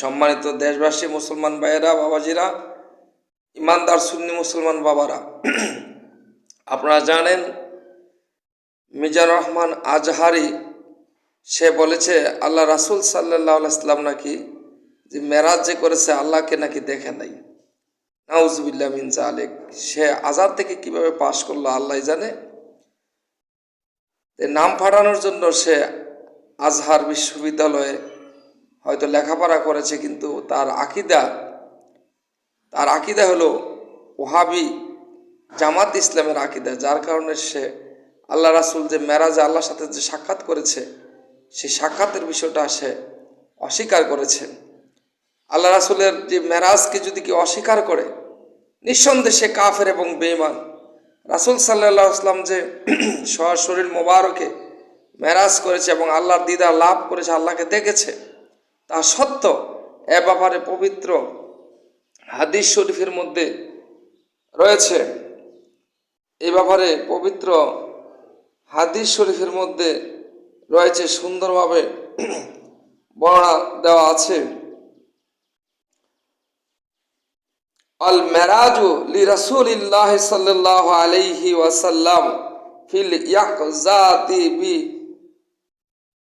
সম্মানিত দেশবাসী, মুসলমান ভাইয়েরা, বাবাজিরা, ইমানদার সুন্নি মুসলমান বাবারা। আপনারা জানেন মিজান রহমান আজহারি, সে বলেছে, আল্লাহ রাসুল সাল্লাহ ইসলাম নাকি যে মেরাজ যে করেছে, আল্লাহকে নাকি দেখে নাই। নাউজবিল্লা মিন আলেক সে আজার থেকে কীভাবে পাশ করল আল্লাহ জানে। নাম ফাটানোর জন্য সে আজহার বিশ্ববিদ্যালয়ে হয়তো লেখাপড়া করেছে, কিন্তু তার আকিদা তার আকিদা হলো ওহাবি জামাত ইসলামের আকিদা, যার কারণে সে আল্লাহ রাসুল যে মেরাজে আল্লাহর সাথে যে সাক্ষাৎ করেছে, সেই সাক্ষাতের বিষয়টা সে অস্বীকার করেছে। আল্লাহ রাসুলের যে মেরাজকে যদি কেউ অস্বীকার করে, নিঃসন্দেহে সে কাফের এবং বেইমান রাসুল সাল্লাহ আসলাম যে শরীর মোবারকে মেরাজ করেছে এবং আল্লাহর দিদা লাভ করেছে, আল্লাহকে দেখেছে তা সত্য। এ ব্যাপারে পবিত্র হাদিস শরীফের মধ্যে রয়েছে। এ ব্যাপারে পবিত্র হাদিস শরীফের মধ্যে রয়েছে, সুন্দরভাবে বর্ণনা দেওয়া আছে। আল মেরাজু লি রাসূলিল্লাহ সাল্লাল্লাহু আলাইহি ওয়াসাল্লাম ফিল ইয়াকজাতি বি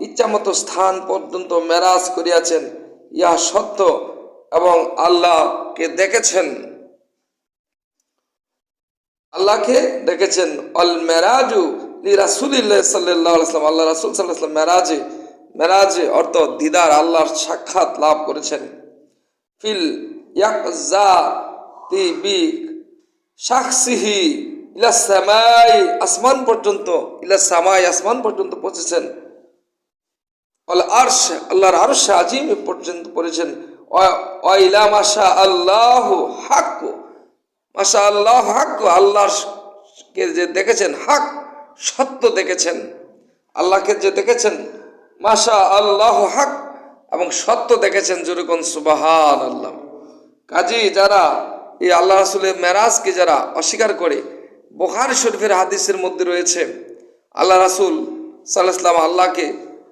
ইচ্ছামতো স্থান পর্যন্ত মেরাজ করিয়াছেন, ইহা সত্য এবং আল্লাহকে দেখেছেন। আল্লাহকে দেখেছেন। অল মেরাজু লি রাসুলিল্লাহ সাল্লাহ আল্লাহ রাসুল সাল্লাহ মেরাজে মেরাজে অর্থ দিদার আল্লাহর সাক্ষাৎ লাভ করেছেন। ফিল তি ইলা সামাই আসমান পর্যন্ত, ইলা সামাই আসমান পর্যন্ত পৌঁছেছেন। আল আরশ, আল্লাহর আরশ আজিম পর্যন্ত পড়েছেন। ও ইলা মাশা আল্লাহ হাক মাশা আল্লাহ হাক আল্লাহকে যে দেখেছেন হাক সত্য দেখেছেন। আল্লাহকে যে দেখেছেন মাশা আল্লাহ হাক এবং সত্য দেখেছেন যেরকম সুবাহান আল্লাহ কাজী যারা এই আল্লাহ রাসুলের মেরাজকে যারা অস্বীকার করে, বোখার শরীফের হাদিসের মধ্যে রয়েছে, আল্লাহ রাসুল সাল্লাহাম আল্লাহকে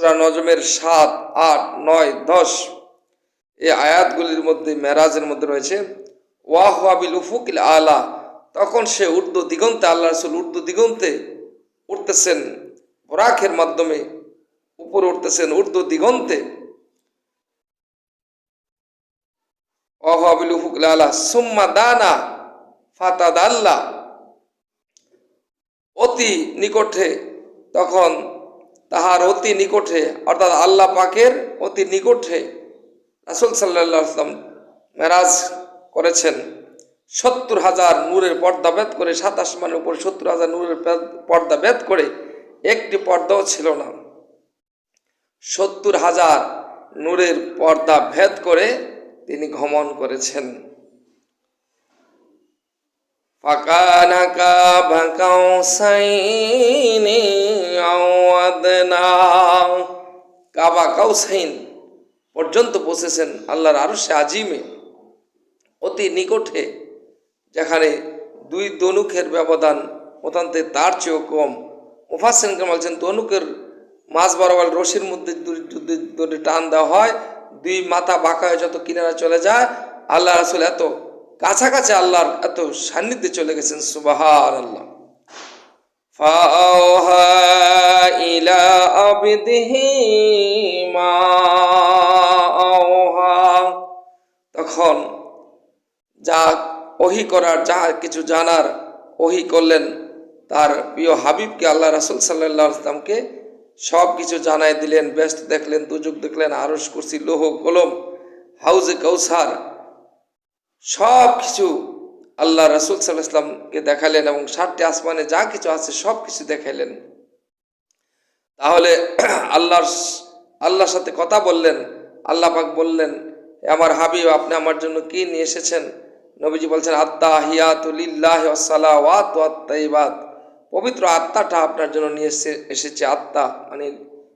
সূরা নজমের সাত, আট, নয়, দশ। এই আয়াতগুলির মধ্যে, মেরাজের মধ্যে রয়েছে ওয়াহাবিল উফুকিল আলা তখন সে উর্দু দিগন্তে আল্লাহ রসুল উর্দু দিগন্তে উঠতেছেন, বরাকের মাধ্যমে উপরে উঠতেছেন উর্দু দিগন্তে। ওয়াহাবিল উফুকিল আলা সুম্মা দানা ফাতাদ আল্লাহ অতি নিকটে তখন তাহার অতি নিকটে অর্থাৎ আল্লাহ পাকের অতি নিকটে রাসুল সাল্লাহ আসলাম মেরাজ করেছেন, সত্তর হাজার নূরের পর্দা ভেদ করে, সাত আসমানের উপর সত্তর হাজার নূরের পর্দা ভেদ করে একটি পর্দাও ছিল না। সত্তর হাজার নূরের পর্দা ভেদ করে তিনি ভ্রমণ করেছেন। ফাঁকা ভাকাও কাবা কাউসাইন পর্যন্ত বসেছেন আল্লাহর আরও সে আজিমে। অতি নিকটে, যেখানে দুই দনুকের ব্যবধান মতান্তে তার চেয়েও কম। মুফাসেনকে বলছেন, দনুকের মাছ বরাবর রশির মধ্যে যদি টান দেওয়া হয়, দুই মাথা বাঁকা যত কিনারা চলে যায়, আল্লাহ রাসুল এত কাছাকাছি আল্লাহর এত সান্নিধ্যে চলে গেছেন সুবাহার আল্লাহ فأوحى إلى عبده ما أوحى তখন যা ওহি করার যা কিছু জানার ওহি করলেন তার প্রিয় হাবিবকে আল্লাহ রাসুল সাল্লাহ আসলামকে সব কিছু জানাই দিলেন ব্যস্ত দেখলেন দুযুগ দেখলেন আরস কুরসি লোহ কলম হাউজে কৌসার সব কিছু আল্লাহ রাসুল সাল্লাহ ইসলামকে দেখালেন এবং সাতটি আসমানে যা কিছু আছে সব কিছু দেখাইলেন। তাহলে আল্লাহর আল্লাহর সাথে কথা বললেন, আল্লাহ পাক বললেন আমার হাবিব, আপনি আমার জন্য কি নিয়ে এসেছেন? নবীজি বলছেন আত্মা হিয়াতুলিল্লাহ পবিত্র আত্মাটা আপনার জন্য নিয়ে এসে, এসেছে আত্মা মানে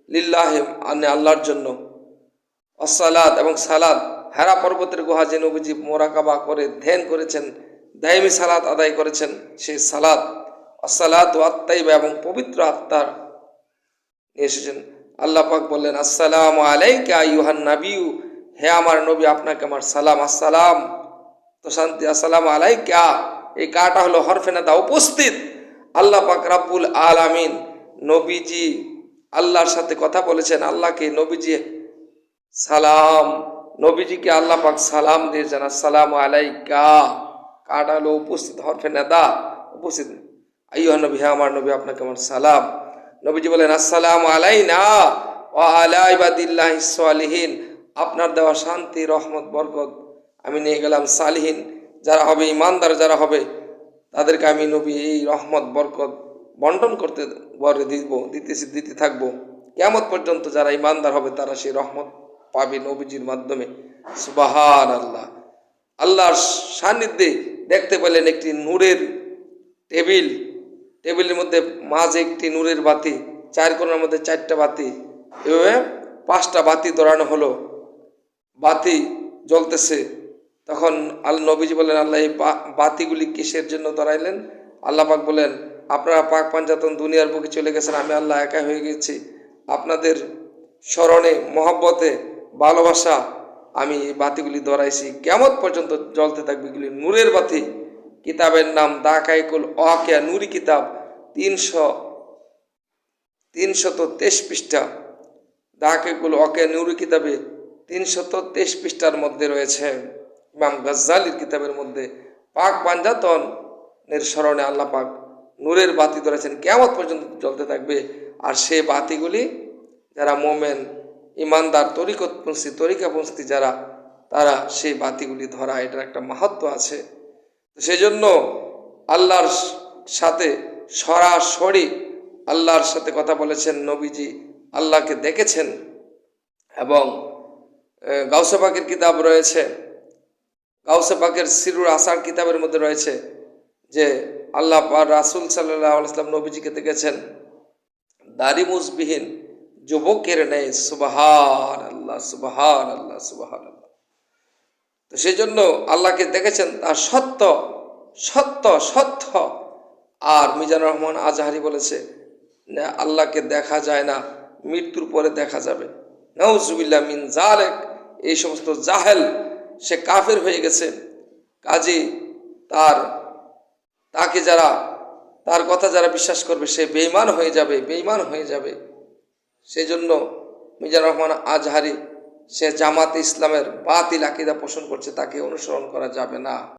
লিল্লাহ মানে আল্লাহর জন্য। অসালাদ এবং সালাদ হেরা পর্বতের গুহা যে নবীজি মোরাকাবা করে ধ্যান করেছেন দায়মি সালাদ আদায় করেছেন সেই সালাদ অসালাদ ও আত্মাইবা এবং পবিত্র আত্মার এসেছেন। আল্লাহ পাক বললেন, আসসালাম আলাইকা ইউহান নাবিউ, হে আমার নবী, আপনাকে আমার সালাম, আসসালাম তো শান্তি আসসালাম আলাইকা। এই কাটা হলো হরফেনাদা উপস্থিত। আল্লাহ পাক রাব্বুল আলামিন নবীজি আল্লাহর সাথে কথা বলেছেন, আল্লাহকে নবীজি সালাম, নবীজিকে আল্লাহ পাক সালাম দিয়েছেন আসসালাম আলাইকা। কাটা হলো উপস্থিত হরফেনাদা উপস্থিত। আইয়ুহান নবী হ্যাঁ আমার নবী, আপনাকে আমার সালাম। নবীজি বলেন, আসসালাম আলাইনা ও আলা ইবাদিল্লাহ সালিহিন। আপনার দেওয়া শান্তি, রহমত, বরকত আমি নিয়ে গেলাম সালিহিন। যারা হবে ইমানদার, যারা হবে, তাদেরকে আমি নবী এই রহমত, বরকত বন্টন করতে বরে দিব, দিতেছি, দিতে থাকব। কেমত পর্যন্ত যারা ইমানদার হবে, তারা সেই রহমত পাবে নবীজির মাধ্যমে। সুবাহান আল্লাহ আল্লাহর সান্নিধ্যে দেখতে পেলেন একটি নূরের টেবিল। টেবিলের মধ্যে মাঝে একটি নূরের বাতি, চার কোণের মধ্যে চারটা বাতি। এভাবে পাঁচটা বাতি ধরানো হলো। বাতি জ্বলতেছে। তখন আল নবীজি বলেন আল্লাহ, এই বাতিগুলি কিসের জন্য ধরাইলেন আল্লাহ পাক বলেন আপনারা পাক পাঞ্জাতন দুনিয়ার বুকে চলে গেছেন, আমি আল্লাহ একা হয়ে গেছি। আপনাদের স্মরণে, মহব্বতে, ভালোবাসা আমি এই বাতিগুলি ধরাইছি কেমন পর্যন্ত জ্বলতে থাকবে এগুলি নূরের বাতি। কিতাবের নাম দাকাইকুল অকেয়া নুরি কিতাব, তিনশো, তিনশত তেইশ পৃষ্ঠা। দাকাইকুল অকেয়া নুরি কিতাবে তিনশত তেইশ পৃষ্ঠার মধ্যে রয়েছে। ইমাম গজ্জালির কিতাবের মধ্যে পাক পাঞ্জাতনের স্মরণে আল্লাহ পাক নূরের বাতি ধরেছেন কেমন পর্যন্ত জ্বলতে থাকবে। আর সেই বাতিগুলি যারা মোমেন ইমানদার তরিকতপন্থী তরিকাপন্থী যারা তারা সেই বাতিগুলি ধরা এটার একটা মাহাত্ম আছে। সেজন্য আল্লাহর সাথে সরাসরি আল্লাহর সাথে কথা বলেছেন নবীজি আল্লাহকে দেখেছেন। এবং আহ, গাউসে পাকের কিতাব রয়েছে গাউসে পাকের সিরুর আসার কিতাবের মধ্যে রয়েছে যে আল্লাহ রাসূল সাল্লাহ আলাইসলাম নবীজিকে দেখেছেন। দাড়ি মুসবিহীন যুবকের নেই সুবাহান আল্লাহ সুবাহান আল্লাহ সুবাহান আল্লাহ তো সেই জন্য আল্লাহকে দেখেছেন, তার সত্য সত্য সত্য। আর মিজানুর রহমান আজহারি বলেছে, না, আল্লাহকে দেখা যায় না, মৃত্যুর পরে দেখা যাবে। নওজুবিল্লা মিন জালেক এই সমস্ত জাহেল, সে কাফের হয়ে গেছে। কাজী তার, তাকে যারা, তার কথা যারা বিশ্বাস করবে, সে বেইমান হয়ে যাবে বেইমান হয়ে যাবে। সেই জন্য মিজানুর রহমান আজহারি সে জামাত ইসলামের বাতিল আকিদা পোষণ করছে, তাকে অনুসরণ করা যাবে না।